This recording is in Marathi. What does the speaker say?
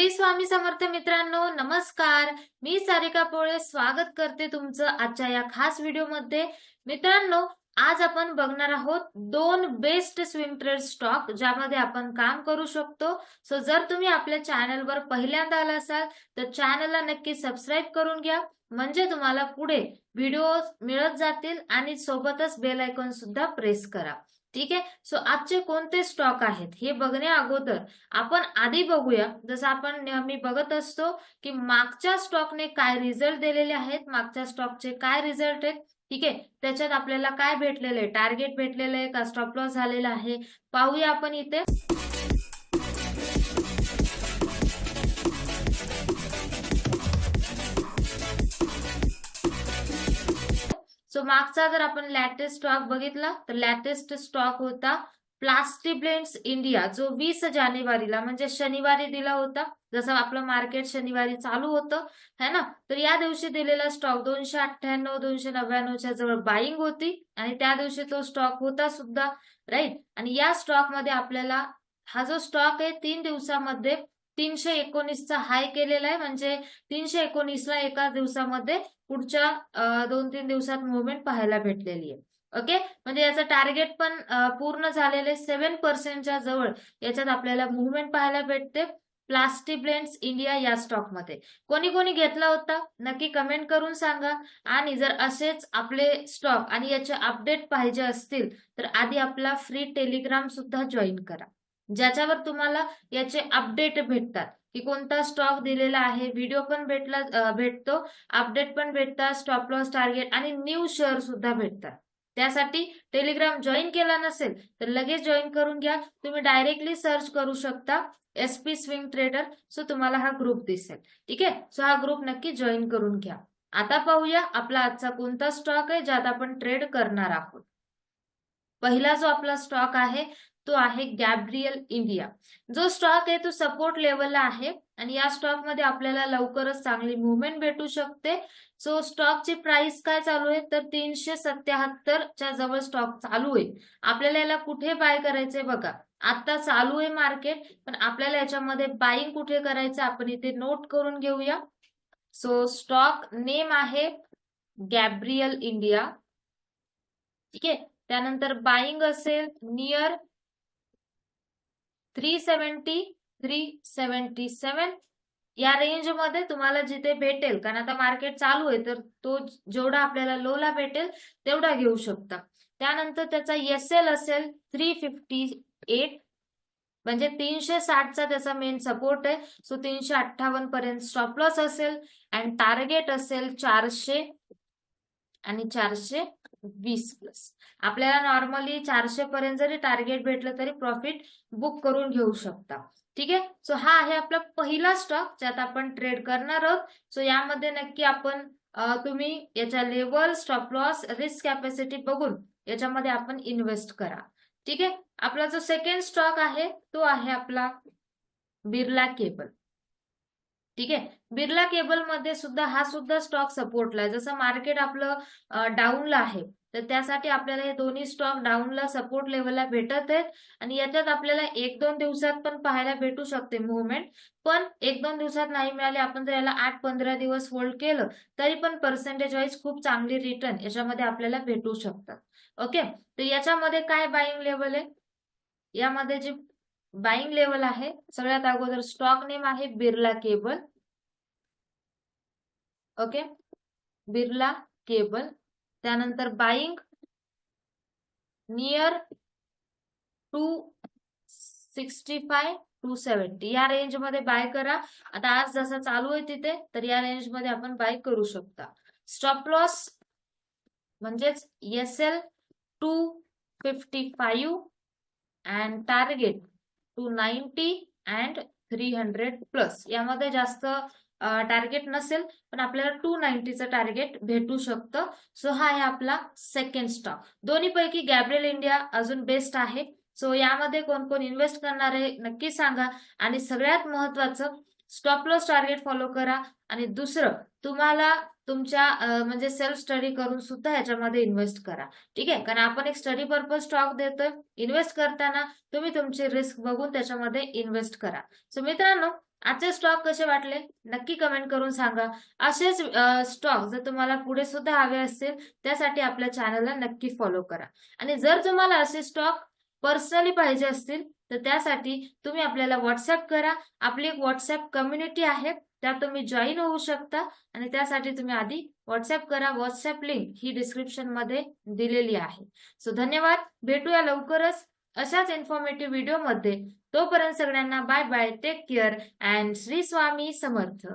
श्री स्वामी समर्थ मित्रांनो नमस्कार. मी सारिका पोळे स्वागत करते तुमचं आजच्या या खास व्हिडिओमध्ये. मित्रांनो आज आपण बघणार आहोत दोन बेस्ट स्विम ट्रेड स्टॉक ज्यामध्ये आपण काम करू शकतो. सो जर तुम्ही आपल्या चॅनलवर पहिल्यांदा आला असाल तर चॅनलला नक्की सबस्क्राईब करून घ्या. म्हणजे तुम्हाला पुढे व्हिडिओ मिळत जातील आणि सोबतच बेल आयकॉन सुद्धा प्रेस करा. ठीक आहे? सो आजचे कोणते स्टॉक आहेत? हे बघण्या अगोदर आपण आधी बघूया. जसं आपण नेहमी बघत असतो की मागच्या स्टॉकने काय रिझल्ट दिलेले आहेत मागच्या स्टॉकचे काय रिझल्ट आहेत? ठीक आहे? त्याच्यात आपल्याला काय भेटलेलं आहे? टार्गेट भेटलेलं आहे का? स्टॉप लॉस झालेला आहे? पाहूया आपण इथे. सो मागचा जर आपण लॅटेस्ट स्टॉक बघितला तर लॅटेस्ट स्टॉक होता प्लास्टिब्लेंड्स इंडिया जो वीस जानेवारीला म्हणजे शनिवारी दिला होता. जसं आपलं मार्केट शनिवारी चालू होतं है ना? तर या दिवशी दिलेला स्टॉक दोनशे अठ्ठ्याण्णव दोनशे नव्याण्णवच्या जवळ बाईंग होती आणि त्या दिवशी तो स्टॉक होता सुद्धा राईट आणि या स्टॉकमध्ये आपल्याला हा जो स्टॉक आहे तीन दिवसामध्ये तीनशे एकोणीसचा हाय केलेला आहे. म्हणजे तीनशे एकोणीसला एका दिवसामध्ये पुढच्या दोन तीन दिवसात मुवमेंट पाहायला भेटलेली आहे. ओके म्हणजे याचं टार्गेट पण पूर्ण झालेले सेव्हन पर्सेंटच्या जवळ याच्यात आपल्याला मुवमेंट पाहायला भेटते. प्लास्टिक ब्लेंड्स इंडिया या स्टॉकमध्ये. कोणी कोणी घेतला होता? नक्की कमेंट करून सांगा. आणि जर असेच आपले स्टॉक आणि याचे अपडेट पाहिजे असतील तर आधी आपला फ्री टेलिग्राम सुद्धा जॉईन करा. ज्याच्यावर तुम्हाला याचे अपडेट भेटतात. की कोणता स्टॉक दिलेला आहे व्हिडिओ पण भेटला भेटतो. अपडेट पण भेटतात स्टॉप लॉस टार्गेट आणि न्यू शेअर सुद्धा भेटतात. त्यासाठी टेलिग्राम जॉईन केला नसेल तर लगेच जॉईन करून घ्या. तुम्ही डायरेक्टली सर्च करू शकता एसपी स्विंग ट्रेडर सो तुम्हाला हा ग्रुप दिसेल. ठीक आहे? सो हा ग्रुप नक्की जॉईन करून घ्या. आता पाहूया आपला आजचा कोणता स्टॉक आहे ज्यात आपण ट्रेड करणार आहोत. पहिला जो आपला स्टॉक आहे तो आहे गॅब्रियल इंडिया जो स्टॉक आहे तो सपोर्ट लेवलला आहे आणि या स्टॉकमध्ये आपल्याला लवकरच चांगली मुवमेंट भेटू शकते. सो स्टॉकची प्राइस काय चालू आहे? तर तीनशे सत्याहत्तरच्या जवळ स्टॉक चालू आहे. आपल्याला याला कुठे बाय करायचंय बघा. आता चालू आहे मार्केट पण आपल्याला याच्यामध्ये बाईंग कुठे करायचं आपण इथे नोट करून घेऊया. सो स्टॉक नेम आहे गॅब्रियल इंडिया ठीक आहे? त्यानंतर बाईंग असेल near three seventy three seventy seven या रेंजमध्ये तुम्हाला जिथे भेटेल कारण आता मार्केट चालू आहे तर तो जेवढा आपल्याला लोला भेटेल तेवढा घेऊ शकता. त्यानंतर त्याचा एस एल असेल थ्री फिफ्टी एट. म्हणजे तीनशे साठचा त्याचा मेन सपोर्ट आहे. सो तीनशे अठ्ठावन्न पर्यंत स्टॉप लॉस असेल अँड टार्गेट असेल चारशे आणि चारशे. वीस प्लस आपल्याला नॉर्मली चारशे पर्यंत जरी टार्गेट भेटलं तरी प्रॉफिट बुक करून घेऊ शकता. ठीक आहे? सो हा आहे आपला पहिला स्टॉक ज्यात आपण ट्रेड करणार आहोत. सो यामध्ये नक्की आपण तुम्ही याच्या level stop loss risk capacity बघून याच्यामध्ये आपण इन्व्हेस्ट करा. ठीक आहे? आपला जो सेकंड स्टॉक आहे तो आहे आपला बिर्ला केबल ठीक आहे? बिर्ला केबलमध्ये सुद्धा हा सुद्धा स्टॉक सपोर्टला आहे. जसं मार्केट आपलं डाऊनला आहे तर त्यासाठी आपल्याला हे दोन्ही स्टॉक डाऊनला सपोर्ट लेवलला भेटत आहेत. आणि याच्यात आपल्याला एक दोन दिवसात पण पाहायला भेटू शकते मुवमेंट पण एक दोन दिवसात नाही मिळाले आपण जर याला आठ पंधरा दिवस होल्ड केलं तरी पण पर्सेंटेज वाईज खूप चांगली रिटर्न याच्यामध्ये आपल्याला भेटू शकतात. ओके तर याच्यामध्ये काय बाईंग लेवल आहे? यामध्ये जी बाईंग लेवल आहे. सगळ्यात अगोदर स्टॉक नेम आहे Birla cable. Okay Birla cable. त्यानंतर buying near two sixty five to seventy या रेंजमध्ये बाय करा. आता आज जसं चालू आहे तिथे तर या रेंजमध्ये आपण बाय करू शकता. स्टॉप लॉस म्हणजेच S L two fifty five and target two ninety and three hundred plus यामध्ये जास्त टार्गेट नसेल पण आपल्याला टू नाईन्टीचं टार्गेट भेटू शकतं. सो हा आहे आपला सेकंड स्टॉक दोन्हीपैकी गॅब्रियल इंडिया अजून बेस्ट आहे. सो यामध्ये कोण कोण इन्व्हेस्ट करणार आहे नक्की सांगा. आणि सगळ्यात महत्वाचं स्टॉप लॉस टार्गेट फॉलो करा. आणि दुसरं तुम्हाला तुमच्या म्हणजे सेल्फ स्टडी करून सुद्धा याच्यामध्ये इन्व्हेस्ट करा. ठीक आहे? कारण आपण एक स्टडी पर्पज स्टॉक देतोय. इन्व्हेस्ट करताना तुम्ही तुमची रिस्क बघून त्याच्यामध्ये इन्व्हेस्ट करा. सो मित्रांनो आजचे स्टॉक कसे वाटले? नक्की कमेंट करून सांगा. असेच स्टॉक जर तुम्हाला पुढे सुद्धा हवे असतील त्यासाठी आपल्या चॅनलला नक्की फॉलो करा. आणि जर तुम्हाला असे स्टॉक पर्सनली पाहिजे असतील तर त्यासाठी तुम्ही आपल्याला व्हॉट्सअप करा. आपली एक व्हॉट्सअप कम्युनिटी आहे. त्यात तुम्ही जॉईन होऊ शकता. आणि त्यासाठी तुम्ही आधी व्हॉट्सअप करा. व्हॉट्सअप लिंक ही डिस्क्रिप्शनमध्ये दिलेली आहे. सो धन्यवाद. भेटूया लवकरच अशाच इन्फॉर्मेटिव्ह व्हिडिओमध्ये तोपर्यंत सगळ्यांना bye bye take care and Shri Swami Samarth